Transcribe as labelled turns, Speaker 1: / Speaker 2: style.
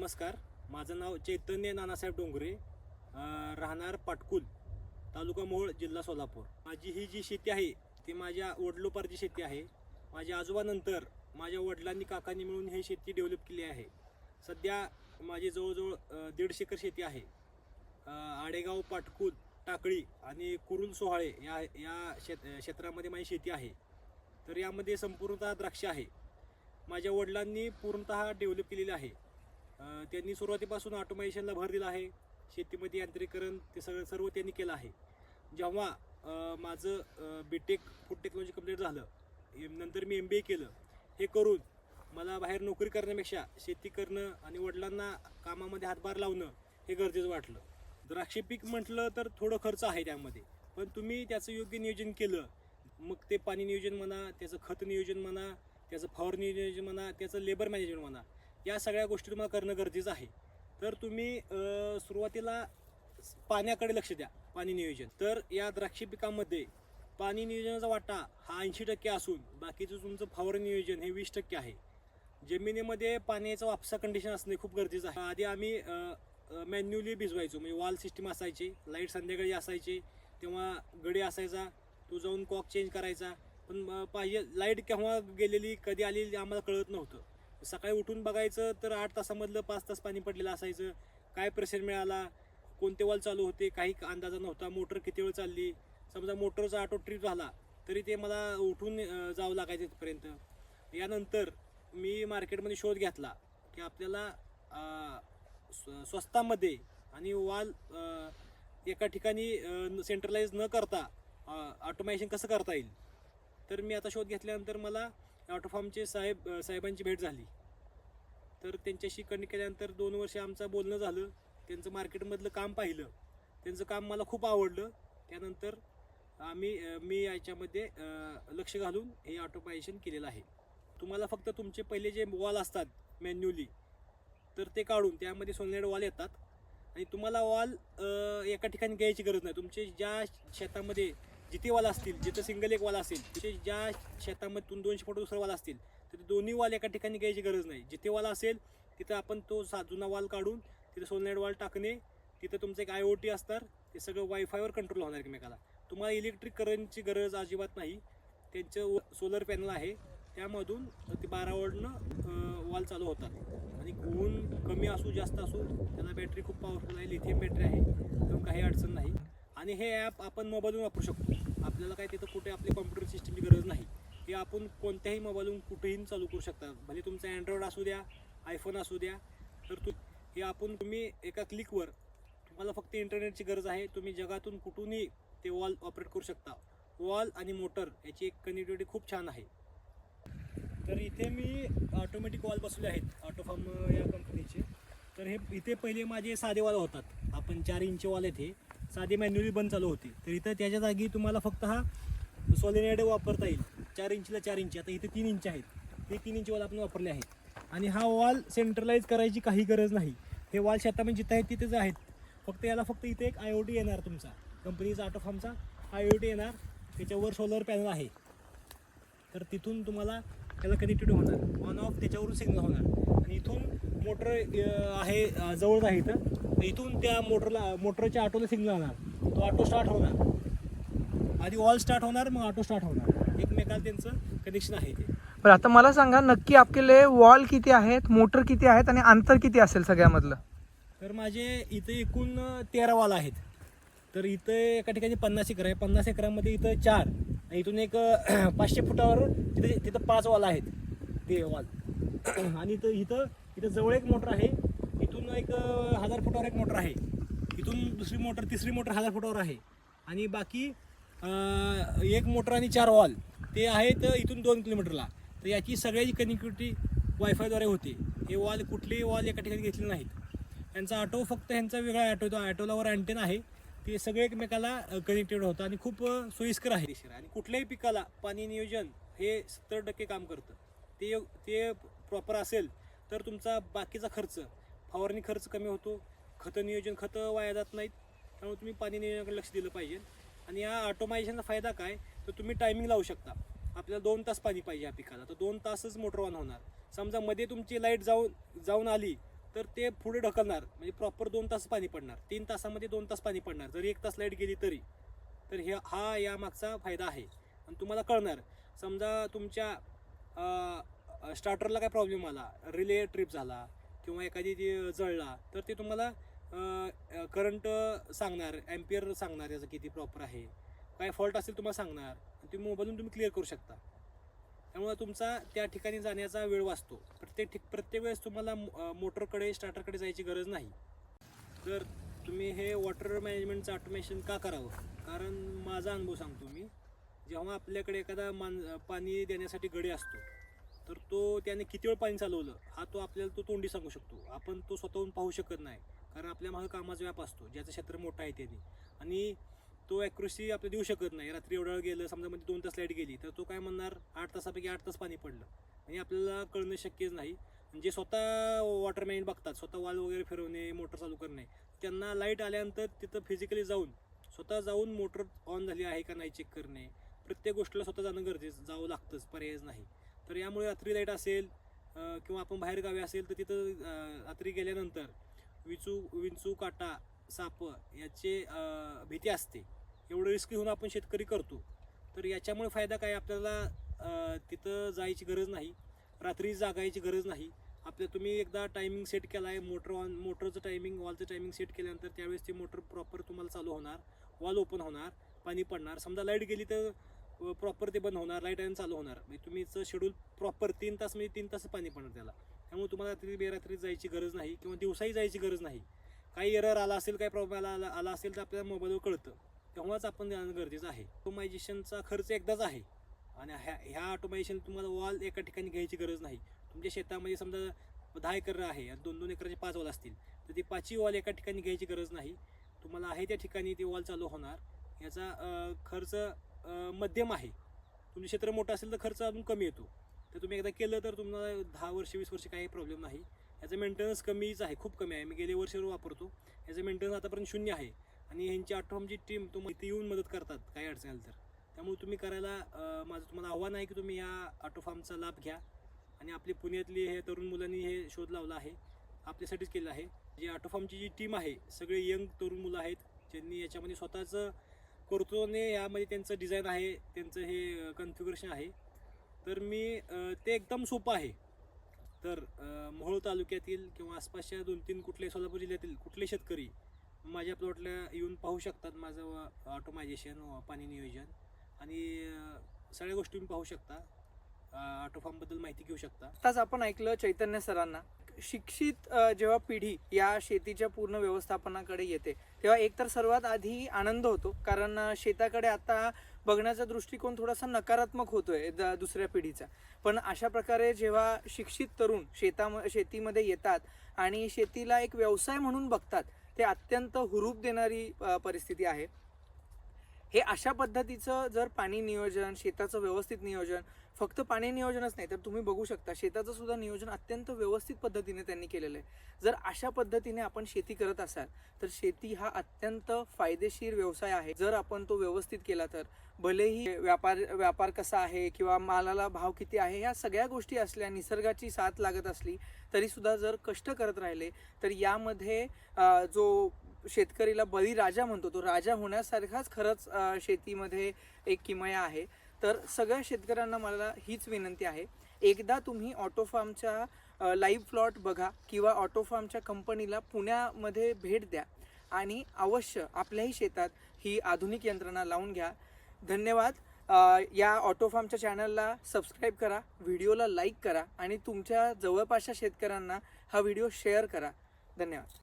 Speaker 1: नमस्कार. माझं नाव चैतन्य नानासाहेब डोंगरे राहणार पाटकुल तालुका मोहोळ जिल्हा सोलापूर. माझी ही जी शेती आहे ती माझ्या वडलोपारची शेती आहे. माझ्या आजोबानंतर माझ्या वडिलांनी काकांनी मिळून ही शेती डेव्हलप केली आहे. सध्या माझी जवळजवळ दीडशे एकर शेती आहे. आडेगाव पाटकुल टाकळी आणि कुरुल सोहाळे या या शेत क्षेत्रामध्ये माझी शेती आहे. तर यामध्ये संपूर्णतः द्राक्ष आहे. माझ्या वडिलांनी पूर्णतः डेव्हलप केलेली आहे. त्यांनी सुरुवातीपासून ऑटोमेशनला भर दिला आहे. शेतीमध्ये यांत्रिकरण ते सगळं सर्व त्यांनी केलं आहे. जेव्हा माझं B tech food technology complete झालं नंतर मी एम बी ए केलं हे करून मला बाहेर नोकरी करण्यापेक्षा शेती करणं आणि वडिलांना कामामध्ये हातभार लावणं हे गरजेचं वाटलं. द्राक्षे पीक म्हटलं तर थोडं खर्च आहे त्यामध्ये पण तुम्ही त्याचं योग्य नियोजन केलं. मग ते पाणी नियोजन म्हणा त्याचं खत नियोजन म्हणा त्याचं फवारणी नियोजन म्हणा त्याचं लेबर मॅनेजमेंट म्हणा या सगळ्या गोष्टी तुम्हाला करणं गरजेचं आहे. तर तुम्ही सुरुवातीला पाण्याकडे लक्ष द्या पाणी नियोजन. तर या द्राक्ष पिकामध्ये पाणी नियोजनाचा वाटा हा ऐंशी टक्के असून बाकीचं तुमचं फवारणी नियोजन हे वीस टक्के आहे. जमिनीमध्ये पाण्याचा वापसा कंडिशन असणे खूप गरजेचं आहे. आधी आम्ही मॅन्युअली भिजवायचो म्हणजे वॉल सिस्टीम असायची लाइट संध्याकाळी असायची तेव्हा गडी असायचा तो जाऊन कॉक चेंज करायचा. पण पाहिजे लाइट केव्हा गेलेली कधी आलेली आम्हाला कळत नव्हतं. सकाळी उठून बघायचं तर आठ तासामधलं पाच तास पाणी पडलेलं असायचं. काय प्रेशर मिळाला? कोणते वॉल चालू होते? काही अंदाजा नव्हता. मोटर किती वेळ चालली? समजा मोटरचा ऑटो ट्रिप झाला तरी ते मला उठून जावं लागायचं तिथपर्यंत. यानंतर मी मार्केटमध्ये शोध घेतला की आपल्याला स्व- स्वस्तामध्ये आणि वॉल एका ठिकाणी सेंट्रलाइज न करता ऑटोमॅशन कसं करता येईल? तर मी आता शोध घेतल्यानंतर मला ऑटोफॉर्मचे साहेब साहेबांची भेट झाली. तर त्यांच्याशी कनेक्ट केल्यानंतर दोन वर्ष आमचं बोलणं झालं. त्यांचं मार्केटमधलं काम पाहिलं. त्यांचं काम मला खूप आवडलं. त्यानंतर आम्ही मी याच्यामध्ये लक्ष घालून हे ऑटोपायशन केलेलं आहे. तुम्हाला फक्त तुमचे पहिले जे वॉल असतात मॅन्युअली तर ते काढून त्यामध्ये सोलनेड वॉल येतात. आणि तुम्हाला वॉल एका ठिकाणी घ्यायची गरज नाही. तुमचे ज्या शेतामध्ये जिथे वाल असतील जिथं सिंगल एक वाल असेल तिथे ज्या शेतामध्ये तुम दोनशे फूट दुसरा वाल असतील तर दोन्ही वाल एका ठिकाणी घ्यायची गरज नाही. जिथे वाल असेल तिथं आपण तो सा जुना वाल काढून तिथं सोलनेट वाल टाकणे तिथं तुमचं एक आय ओ टी असणार ते सगळं वायफायवर कंट्रोल होणार एकमेकाला. तुम्हाला इलेक्ट्रिक करंटची गरज अजिबात नाही. त्यांचं सोलर पॅनल आहे. त्यामधून ते बारा वॉल्टनं वॉल चालू होतात. आणि ऊन कमी असू जास्त असू त्याला बॅटरी खूप पॉवरफुल आहे लिथियम बॅटरी आहे. त्यामुळे काही अडचण नाही. आणि हे ॲप आपण मोबाईलवरून वापरू शकतो. आपल्याला काही तिथं कुठे आपली कॉम्प्युटर सिस्टमची गरज नाही. हे आपण कोणत्याही मोबाईलवरून कुठेही चालू करू शकता. भले तुमचा अँड्रॉइड असू द्या आयफोन असू द्या तर तू हे आपण तुम्ही एका क्लिकवर तुम्हाला फक्त इंटरनेटची गरज आहे. तुम्ही जगातून कुठूनही ते वॉल ऑपरेट करू शकता. वॉल आणि मोटर याची एक कनेक्टिव्हिटी खूप छान आहे. तर इथे मी ऑटोमॅटिक वॉल बसवले आहेत ऑटोफार्म या कंपनीचे तर हे इथे पहिले माझे साधे वॉल होतात. आपण चार इंच वॉल आहेत हे. साधी मॅन्युअली बंद चालू होती. तर इथं त्याच्या जागी तुम्हाला फक्त हा सोलिनेड वापरता येईल. चार इंचला चार इंच आता इथे तीन इंच आहेत. ते तीन इंच वॉल आपण वापरले आहेत. आणि हा वॉल सेंट्रलाइज करायची काही गरज नाही. हे वॉल शेतामध्ये जिथं आहेत तिथेच आहेत. फक्त याला फक्त इथे एक आय ओ टी येणार तुमचा कंपनीचा ऑटोफार्मचा आय ओ टी येणार. त्याच्यावर सोलर पॅनल आहे. तर तिथून तुम्हाला त्याला कनेक्टिव्हिटी होणार. ऑन ऑफ त्याच्यावरून सिग्नल होणार. आणि इथून मोटर आहे अं, जवळ आहे इथं. तर इथून त्या मोटरला मोटरच्या ऑटोला सिग्नल होणार तो ऑटो स्टार्ट होणार. आधी ऑल स्टार्ट होणार मग ऑटो स्टार्ट होणार. एकमेकाला त्यांचं कनेक्शन आहे ते.
Speaker 2: बरं आता मला सांगा नक्की आपले वॉल किती आहेत मोटर किती आहेत आणि अंतर किती असेल सगळ्यामधलं?
Speaker 1: तर माझे इथे एकूण तेरा वाल आहेत. तर इथं एका ठिकाणी पन्नास एकर आहे. पन्नास एकरामध्ये इथं चार. आणि इथून एक पाचशे फुटावर तिथे तिथं पाच वाल आहेत. ते वाल आणि इथं इथं इथं जवळ एक मोटर आहे. इथून एक हजार फुटावर एक मोटर आहे. इथून दुसरी मोटर तिसरी मोटर हजार फुटावर आहे. आणि बाकी एक मोटर आणि चार वॉल ते आहेत इथून दोन किलोमीटरला. तर याची सगळ्याची कनेक्टिव्हिटी वायफायद्वारे होते. हे वॉल कुठलेही वॉल एका ठिकाणी घेतले नाहीत. यांचा ऑटो फक्त ह्यांचा वेगळा ऑटो तो ऑटोलावर अँटेन आहे. ते सगळे एकमेकाला कनेक्टेड होतं आणि खूप सोयीस्कर आहे. आणि कुठल्याही पिकाला पाणी नियोजन हे सत्तर टक्के काम करतं. ते ते प्रॉपर असेल तर तुमचा बाकीचा खर्च फवारणी खर्च कमी होतो खतं नियोजन खतं वाया जात नाहीत त्यामुळे तुम्ही पाणी नियोजनाकडे लक्ष दिलं पाहिजे. आणि या ऑटोमायझेशनचा फायदा काय? तर तुम्ही टायमिंग लावू शकता. आपल्याला दोन तास पाणी पाहिजे या पिकाला तर दोन तासच मोटर ऑन होणार. समजा मध्ये तुमची लाइट जाऊन जाऊन आली तर ते पुढे ढकलणार म्हणजे प्रॉपर दोन तास पाणी पडणार. तीन तासामध्ये दोन तास पाणी पडणार. जरी एक तास लाइट गेली तरी. तर हे हा यामागचा फायदा आहे. आणि तुम्हाला कळणार. समजा तुमच्या स्टार्टरला काय प्रॉब्लेम आला? रिले ट्रिप झाला किंवा एखादी ती जळला तर ते तुम्हाला करंट सांगणार ॲम्पियर सांगणार याचं किती प्रॉपर आहे. काय फॉल्ट असेल तुम्हाला सांगणार. ते मोबाईलून तुम्ही क्लिअर करू शकता. त्यामुळे तुमचा त्या ठिकाणी जाण्याचा वेळ वाचतो. प्रत्येक ठिक प्रत्येक वेळेस तुम्हाला मोटरकडे स्टार्टरकडे जायची गरज नाही. तर तुम्ही हे वॉटर मॅनेजमेंटचं ऑटोमेशन का करावं? कारण माझा अनुभव सांगतो मी. जेव्हा आपल्याकडे एखादा मान पाणी देण्यासाठी गडी असतो तर तो त्याने किती वेळ पाणी चालवलं? हा तो आपल्याला तो तोंडी सांगू शकतो. आपण तो स्वतःहून पाहू शकत नाही. कारण आपल्या मागं कामाचा व्याप असतो. ज्याचं क्षेत्र मोठं आहे त्याने. आणि तो ॲक्युरेसी आपल्याला देऊ शकत नाही. रात्री एवढा वेळ गेलं समजा म्हणजे दोन तास लाइट गेली तर तो काय म्हणणार? आठ तासापैकी आठ तास पाणी पडलं. आणि आपल्याला कळणं शक्यच नाही. जे स्वतः वॉटरमॅन बघतात स्वतः वाल वगैरे फिरवणे मोटर चालू करणे त्यांना लाइट आल्यानंतर तिथं फिजिकली जाऊन स्वतः जाऊन मोटर ऑन झाली आहे का नाही चेक करणे प्रत्येक गोष्टीला स्वतः जाणं गरजेचं जावं लागतंच पर्यायच नाही. तर यामुळे रात्री लाइट असेल किंवा आपण बाहेर गावी असेल तर तिथं रात्री गेल्यानंतर विचू विंचू काटा साप याचे भीती असते. एवढं रिस्क घेऊन आपण शेतकरी करतो. तर याच्यामुळे फायदा काय? आपल्याला तिथं जायची गरज नाही. रात्री जागायची गरज नाही. आपल्या तुम्ही एकदा टायमिंग सेट केला आहे मोटर ऑन मोटरचं टायमिंग वॉलचं टायमिंग सेट केल्यानंतर त्यावेळेस ती मोटर प्रॉपर तुम्हाला चालू होणार वॉल ओपन होणार पाणी पडणार. समजा लाइट गेली तर प्रॉपर ते बंद होणार लाइट आणि चालू होणार. म्हणजे तुम्हीचं शेड्यूल प्रॉपर तीन तास म्हणजे तीन तास पाणी पडणार त्याला. त्यामुळे तुम्हाला रात्री बेरात्री जायची गरज नाही किंवा दिवसाही जायची गरज नाही. काही एरर आला असेल काही प्रॉब्लेम आला आला असेल तर आपल्याला मोबाईलवर कळतं. तेव्हाच आपण जाणं गरजेचं आहे. ऑटोमायझेशनचा खर्च एकदाच आहे. आणि ह्या ह्या ऑटोमायझेशन तुम्हाला वॉल एका ठिकाणी घ्यायची गरज नाही. तुमच्या शेतामध्ये समजा दहा एकर आहे आणि दोन दोन एकराचे पाच वॉल असतील तर ती पाचही वॉल एका ठिकाणी घ्यायची गरज नाही. तुम्हाला आहे त्या ठिकाणी ती वॉल चालू होणार. याचा खर्च मध्यम आहे. तुमचं क्षेत्र मोठं असेल तर खर्च अजून कमी येतो. तर तुम्ही एकदा केलं तर तुम्हाला दहा वर्ष वीस वर्ष काही प्रॉब्लेम नाही. याचं मेंटेनन्स कमीच आहे खूप कमी आहे. मी गेले वर्षभर वापरतो. याचं मेंटेनन्स आतापर्यंत शून्य आहे. आणि ह्यांची आठवमची टीम तुम्हाला इथे येऊन मदत करतात काही अडचण आली तर. त्यामुळे तुम्ही करायला माझं तुम्हाला आव्हान आहे की तुम्ही या ऑटो फार्मचा लाभ घ्या. आणि आपली पुण्यातली हे तरुण मुलांनी हे शोध लावला आहे. आपल्यासाठीच केलं आहे. जी ऑटो फार्मची जी टीम आहे सगळे यंग तरुण मुलं आहेत ज्यांनी याच्यामध्ये स्वतःचं कर्तृत्वाने यामध्ये त्यांचं डिझाईन आहे त्यांचं हे कन्फिगरेशन आहे. तर मी ते एकदम सोपं आहे. तर मोहोळ तालुक्यातील किंवा आसपासच्या दोन तीन कुठले सोलापूर जिल्ह्यातील कुठले शेतकरी माझ्या प्लॉटला येऊन पाहू शकतात माझं ऑटोमायझेशन पाणी नियोजन. आणि सगळ्या गोष्टी मी पाहू शकता. ऑटोफॉर्मबद्दल माहिती घेऊ शकता.
Speaker 2: आताच आपण ऐकलं चैतन्य सरांना. शिक्षित जेव्हा पिढी या शेतीच्या पूर्ण व्यवस्थापनाकडे येते तेव्हा एकतर सर्वात आधी आनंद होतो कारण शेताकडे आता बघण्याचा दृष्टिकोन थोडासा नकारात्मक होतोय द- दुसऱ्या पिढीचा. पण अशा प्रकारे जेव्हा शिक्षित तरुण शेता शेतीमध्ये येतात आणि शेतीला एक व्यवसाय म्हणून बघतात ते अत्यंत हुरूप देणारी परिस्थिती आहे. हे अशा पद्धतीचं जर पाणी नियोजन शेताचं व्यवस्थित नियोजन फक्त पाणी नियोजनच नाही तर तुम्ही बघू शकता शेताचं सुद्धा नियोजन अत्यंत व्यवस्थित पद्धतीने त्यांनी केलेलं आहे. जर अशा पद्धतीने आपण शेती करत असाल तर शेती हा अत्यंत फायदेशीर व्यवसाय आहे. जर आपण तो व्यवस्थित केला तर भलेही व्यापार व्यापार कसा आहे किंवा मालाला भाव किती आहे ह्या सगळ्या गोष्टी असल्या निसर्गाची साथ लागत असली तरीसुद्धा जर कष्ट करत राहिले तर यामध्ये जो शेतकरीला बळीराजा म्हणतो तो राजा होण्यासारखाच खरंच शेतीमध्ये एक किमया आहे. तर सगळ्या शेतकऱ्यांना मला हीच विनंती आहे. एकदा तुम्ही ऑटो फार्मच्या लाईव्ह प्लॉट बघा किंवा ऑटो फार्मच्या कंपनीला पुण्यामध्ये भेट द्या आणि अवश्य आपल्याही शेतात ही आधुनिक यंत्रणा लावून घ्या. धन्यवाद. या ऑटो फार्मच्या चॅनलला सबस्क्राईब करा व्हिडिओला लाईक करा आणि तुमच्या जवळपासच्या शेतकऱ्यांना हा व्हिडिओ शेअर करा. धन्यवाद.